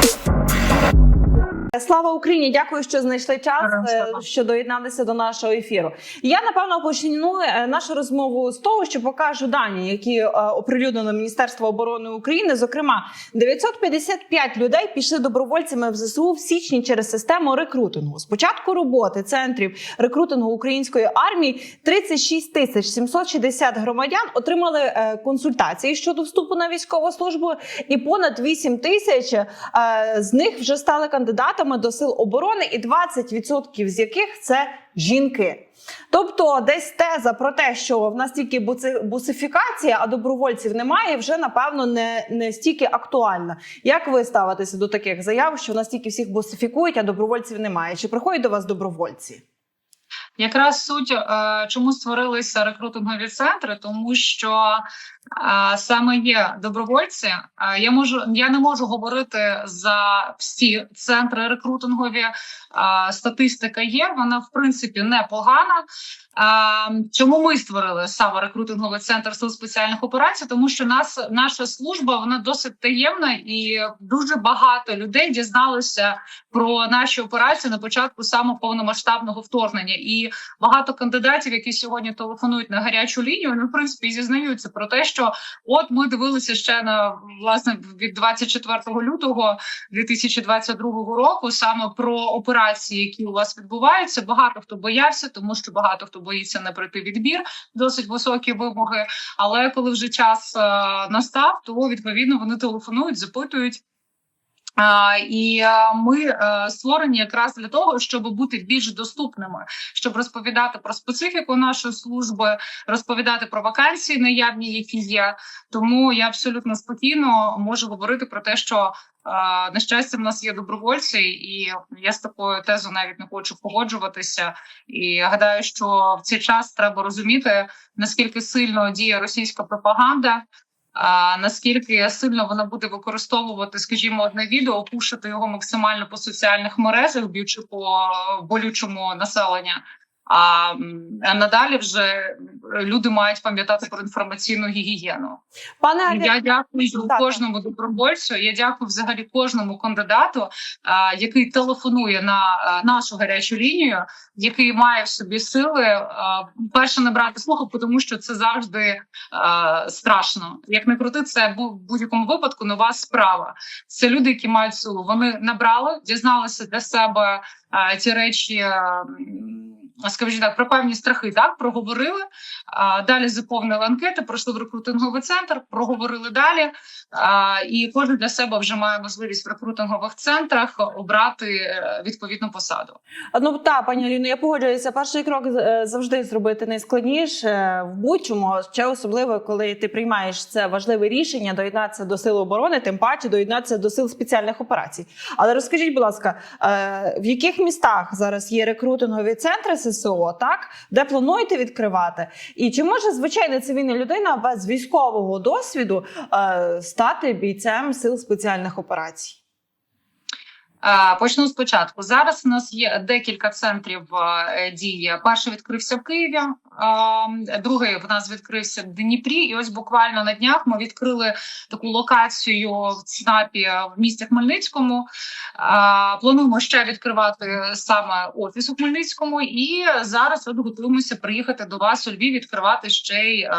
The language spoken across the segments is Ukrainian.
Yeah. Слава Україні! Дякую, що знайшли час, е, слава. що доєдналися до нашого ефіру. Я напевно почну е, нашу розмову з того, що покажу дані, які е, оприлюднено Міністерство оборони України. Зокрема, 955 людей пішли добровольцями в ЗСУ в січні через систему рекрутингу. З початку роботи центрів рекрутингу української армії 36 тисяч 760 громадян отримали е, консультації щодо вступу на військову службу, і понад 8 тисяч з них вже стали кандидатами до сил оборони, і 20% з яких це жінки. Тобто, десь теза про те, що в нас тільки бусифікація, а добровольців немає, вже напевно не, не стільки актуальна. Як ви ставитеся до таких заяв, що в нас тільки всіх бусифікують, а добровольців немає? Чи приходять до вас добровольці? Якраз суть, е, чому створилися рекрутингові центри, тому що е, саме є добровольці. Е, Я можу я не можу говорити за всі центри рекрутингові. Статистика є, вона в принципі непогана. Чому ми створили саме рекрутинговий центр сил спеціальних операцій? Тому що нас наша служба вона досить таємна, і дуже багато людей дізналися про наші операції на початку саме повномасштабного вторгнення. І багато кандидатів, які сьогодні телефонують на гарячу лінію, вони в принципі зізнаються про те, що от ми дивилися ще на власне від 24 лютого 2022 року саме про операції, які у вас відбуваються. Багато хто боявся, тому що багато хто боїться не пройти відбір, досить високі вимоги. Але коли вже час е, настав, то відповідно вони телефонують, запитують. І е, ми е, створені якраз для того, щоб бути більш доступними, щоб розповідати про специфіку нашої служби, розповідати про вакансії наявні, які є. Тому я абсолютно спокійно можу говорити про те, що е, на щастя в нас є добровольці, і я з такою тезою навіть не хочу погоджуватися. І гадаю, що в цей час треба розуміти наскільки сильно діє російська пропаганда. А наскільки сильно вона буде використовувати, скажімо, одне відео, пушити його максимально по соціальних мережах, б'ючи по болючому населення. А, а надалі вже люди мають пам'ятати про інформаційну гігієну. Пане Я дякую Так. кожному добровольцю. Я дякую взагалі кожному кандидату, а, який телефонує на а, нашу гарячу лінію, який має в собі сили а, перше не брати слуху, тому що це завжди а, страшно. Як не крути, це в будь-якому випадку нова справа. Це люди, які мають силу. Вони набрали, дізналися для себе а, ті речі. Скажімо так, про певні страхи так проговорили. А, далі заповнили анкети, пройшли в рекрутинговий центр, проговорили далі. А, і кожен для себе вже має можливість в рекрутингових центрах обрати е, відповідну посаду. Ну та пані Аліно, я погоджуюся. Перший крок е, завжди зробити найскладніше в будь-чому, ще особливо, коли ти приймаєш це важливе рішення доєднатися до сил оборони, тим паче доєднатися до сил спеціальних операцій. Але розкажіть, будь ласка, е, в яких містах зараз є рекрутингові центри ССО, так де плануєте відкривати? І чи може звичайна цивільна людина без військового досвіду е, стати бійцем сил спеціальних операцій? Почну спочатку. Зараз у нас є декілька центрів е, дії. Перший відкрився в Києві, другий в нас відкрився в Дніпрі. І ось буквально на днях ми відкрили таку локацію в ЦНАПі в місті Хмельницькому. Плануємо ще відкривати саме офіс у Хмельницькому, і зараз от готуємося приїхати до вас у Львів, відкривати ще й е,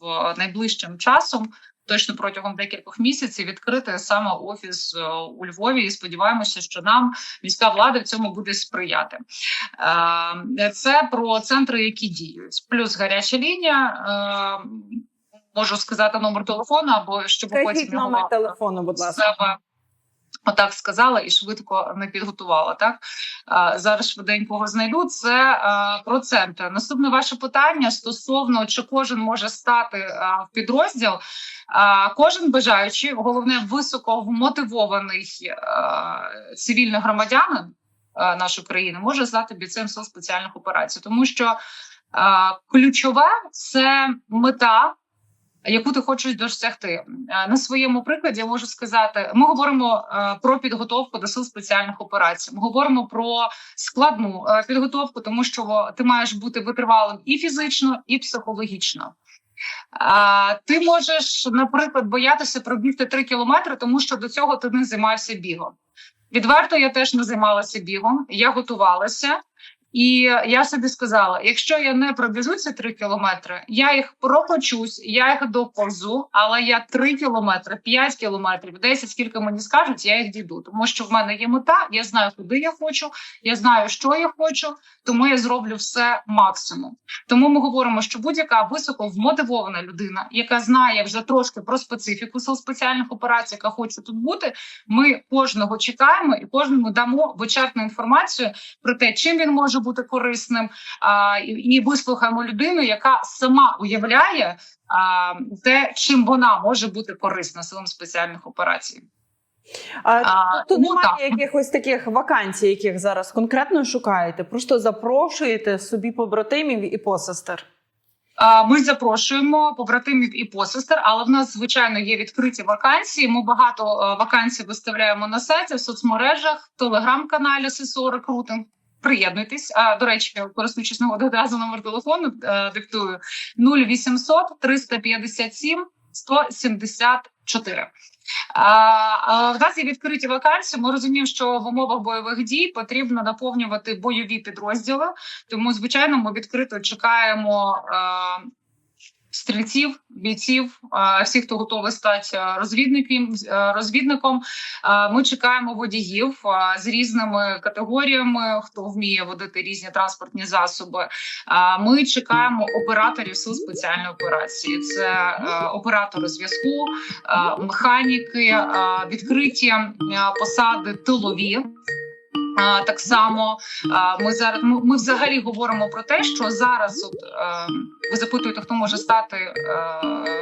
в найближчим часом. Точно протягом декількох місяців відкрити саме офіс е, у Львові, і сподіваємося, що нам міська влада в цьому буде сприяти. Е, Це про центри, які діють, плюс гаряча лінія. е, Можу сказати номер телефону, або щоб Скажіть потім номер телефону, будь ласка. Отак сказала і швидко не підготувала. Так зараз швиденько його знайду. Це а, про центр. Наступне ваше питання стосовно чи кожен може стати в підрозділ. Кожен бажаючий, головне високо вмотивований цивільний громадянин нашої країни може стати бійцем сил спеціальних операцій, тому що ключове це мета яку ти хочеш досягти Е, на своєму прикладі, я можу сказати, ми говоримо е, про підготовку до сил спеціальних операцій. Ми говоримо про складну е, підготовку, тому що ти маєш бути витривалим і фізично, і психологічно. А, ти можеш, наприклад, боятися пробігти 3 кілометри, тому що до цього ти не займався бігом. Відверто, я теж не займалася бігом, я готувалася. І я собі сказала: якщо я не пробіжу ці три кілометри, я їх прокочусь, я їх доповзу, але я три кілометри, п'ять кілометрів, 10, скільки мені скажуть, я їх дійду. Тому що в мене є мета, я знаю, куди я хочу, я знаю, що я хочу, тому я зроблю все максимум. Тому ми говоримо, що будь-яка високо вмотивована людина, яка знає вже трошки про специфіку сил спеціальних операцій, яка хоче тут бути. Ми кожного чекаємо і кожному дамо вичерпну інформацію про те, чим він може бути корисним, а, і, і вислухаємо людину, яка сама уявляє а, те, чим вона може бути корисна силам спеціальних операцій. А, А, тут ну, немає так. якихось таких вакансій, яких зараз конкретно шукаєте. Просто запрошуєте собі побратимів і посестер. Ми запрошуємо побратимів і посестер, але в нас звичайно є відкриті вакансії. Ми багато е, вакансій виставляємо на сайті в соцмережах, в телеграм-каналі ССО Рекрутинг. Приєднуйтесь. А до речі, користуючись нагодою, одразу номер телефону е, диктую 0800 357 174. А, а, в нас є відкриті вакансії. Ми розуміємо, що в умовах бойових дій потрібно наповнювати бойові підрозділи. Тому, звичайно, ми відкрито чекаємо е, стрільців, бійців, всіх, хто готовий стати розвідником. розвідником. Ми чекаємо водіїв з різними категоріями, хто вміє водити різні транспортні засоби. Ми чекаємо операторів сил спеціальної операції. Це оператори зв'язку, механіки, відкриті посади тилові. Так само ми зараз ми, взагалі говоримо про те, що зараз от е, ви запитуєте, хто може стати е,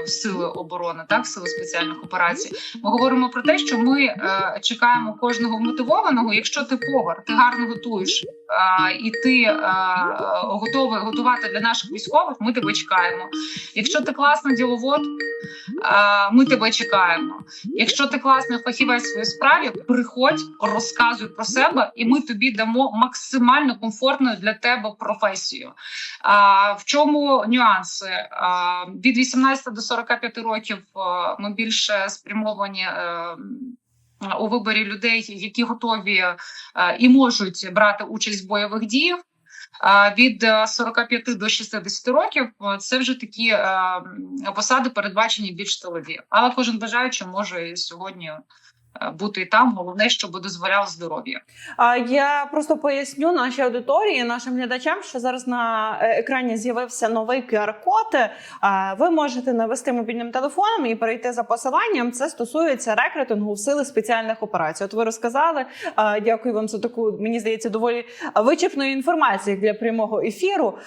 в сили оборони, так в сили спеціальних операцій. Ми говоримо про те, що ми е, чекаємо кожного мотивованого. Якщо ти повар, ти гарно готуєш і ти готовий готувати для наших військових, ми тебе чекаємо. Якщо ти класний діловод, ми тебе чекаємо. Якщо ти класний фахівець в своїй справі, приходь, розказуй про себе, і ми тобі дамо максимально комфортну для тебе професію. А, в чому нюанси? А, від 18 до 45 років а, ми більше спрямовані. е, У виборі людей, які готові е, і можуть брати участь в бойових діях, від е, 45 до 60 років е, це вже такі е, посади передбачені більш тилові. Але кожен бажаючий може сьогодні е, бути і там. Головне, щоб дозволяло здоров'я. Я просто поясню нашій аудиторії, нашим глядачам, що зараз на е, екрані з'явився новий QR-код. Ви можете навести мобільним телефоном і перейти за посиланням. Це стосується рекрутингу в сили спеціальних операцій. От ви розказали. Дякую вам за таку, мені здається, доволі вичерпної інформації для прямого ефіру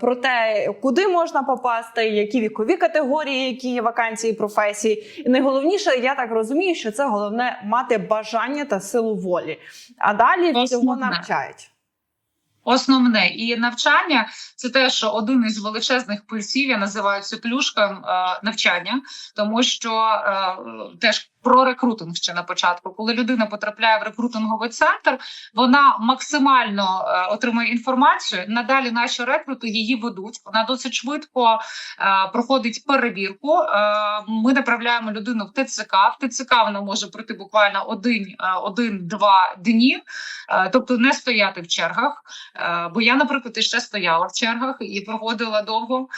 про те, куди можна попасти, які вікові категорії, які є вакансії, професії. І найголовніше, я так розумію, що це головне мати бажання та силу волі. А далі всього навчають. Основне і навчання це теж один із величезних пульсів. Я називаю це плюшком е, навчання, тому що е, теж про рекрутинг ще на початку. Коли людина потрапляє в рекрутинговий центр, вона максимально е, отримує інформацію. Надалі наші рекрути її ведуть. Вона досить швидко проходить перевірку. Ми направляємо людину в ТЦК. В ТЦК вона може пройти буквально один, один-два дні, тобто не стояти в чергах. Е, Бо я, наприклад, ще стояла в чергах і проходила довго.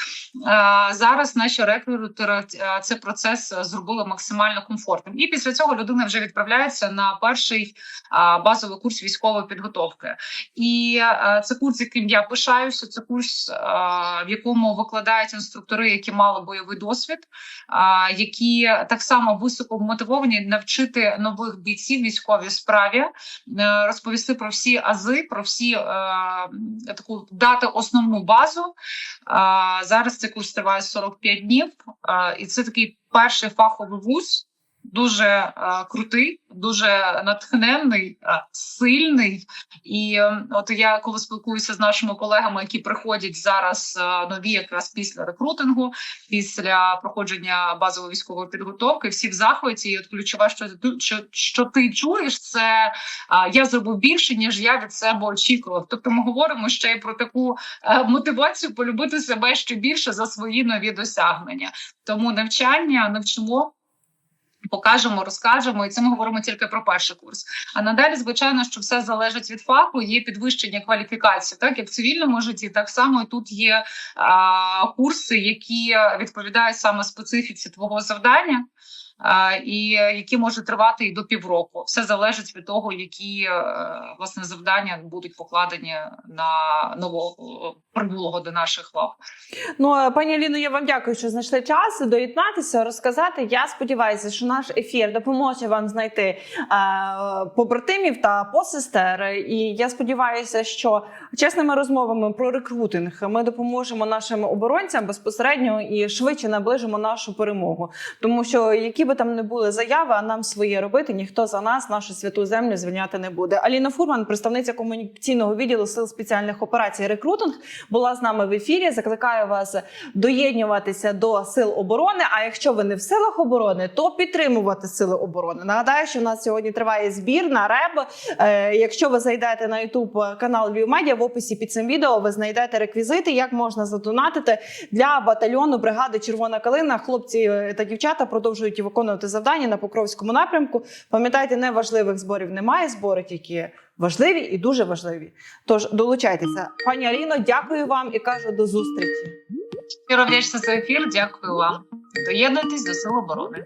Е, Зараз наші рекрутери е, цей процес зробили максимально комфортним. І після цього людина вже відправляється на перший базовий курс військової підготовки. І це курс, яким я пишаюся. Це курс, в якому викладають інструктори, які мали бойовий досвід, які так само високо мотивовані навчити нових бійців військовій справі, розповісти про всі ази, про всі таку дати основну базу. А, зараз цей курс триває 45 днів, а, і це такий перший фаховий вуз, дуже е, крутий, дуже натхненний, е, сильний. І е, от я коли спілкуюся з нашими колегами, які приходять зараз е, нові, якраз після рекрутингу, після проходження базової військової підготовки, всі в захваті. І от ключове, що що, що ти чуєш, це я зробив більше, ніж я від себе очікував. Тобто, ми говоримо ще й про таку мотивацію полюбити себе ще більше за свої нові досягнення. Тому навчання навчимо. Покажемо, розкажемо, і це ми говоримо тільки про перший курс. А надалі, звичайно, що все залежить від фаху. Є підвищення кваліфікації, так як в цивільному житті, так само і тут є а, курси, які відповідають саме специфіці твого завдання, і які можуть тривати і до півроку. Все залежить від того, які е, власне завдання будуть покладені на нового прибулого до наших лав. Ну, е, пані Аліно, я вам дякую, що знайшли час доєднатися, розказати. Я сподіваюся, що наш ефір допоможе вам знайти е, побратимів та посестер. І я сподіваюся, що чесними розмовами про рекрутинг ми допоможемо нашим оборонцям безпосередньо і швидше наближимо нашу перемогу. Тому що які би там не були заяви, а нам своє робити, ніхто за нас нашу святу землю звільняти не буде. Аліна Фурман, представниця комунікаційного відділу сил спеціальних операцій рекрутинг, була з нами в ефірі. Закликаю вас доєднюватися до сил оборони. А якщо ви не в силах оборони, то підтримувати сили оборони. Нагадаю, що в нас сьогодні триває збір на РЕБ. Е, якщо ви зайдете на YouTube канал Львів в описі під цим відео ви знайдете реквізити, як можна задонатити для батальйону бригади Червона калина. Хлопці е, та дівчата продовжують виконувати завдання на Покровському напрямку. Пам'ятайте, неважливих зборів немає. Збори тільки важливі і дуже важливі. Тож долучайтеся, пані Аліно. Дякую вам і кажу до зустрічі. Щиро вдячна за ефір. Дякую вам. Доєднуйтесь до сил оборони.